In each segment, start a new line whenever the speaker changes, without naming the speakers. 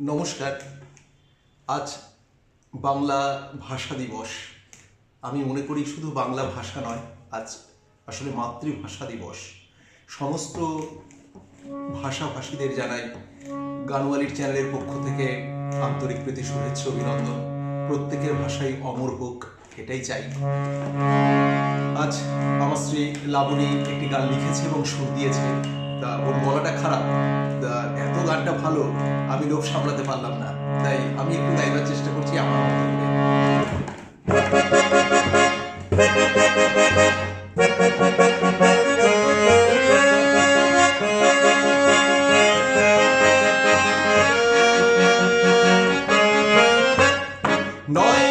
নমস্কার। আজ বাংলা ভাষা দিবস। আমি মনে করি শুধু বাংলা ভাষা নয়, আজ আসলে মাতৃভাষা দিবস। সমস্ত ভাষাভাষীদের জানাই গানওয়ালির চ্যানেলের পক্ষ থেকে আন্তরিক প্রীতি, শুভেচ্ছা, অভিনন্দন। প্রত্যেকের ভাষাই অমর হোক, এটাই চাই। আজ আমার স্ত্রী লাবণী একটি গান লিখেছে এবং সুর দিয়েছে। তা ওর গলাটা খারাপ। তা এত গানটা ভালো, আমি লোভ সামলাতে পারলাম না। তাই আমি একটু গাইবার চেষ্টা করছি আমার মতো করে। নয়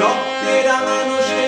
রক্তে রাঙানো সেই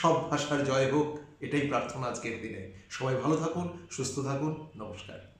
সব ভাষার জয় হোক এটাই প্রার্থনা আজকের দিনে। সবাই ভালো থাকুন সুস্থ থাকুন নমস্কার।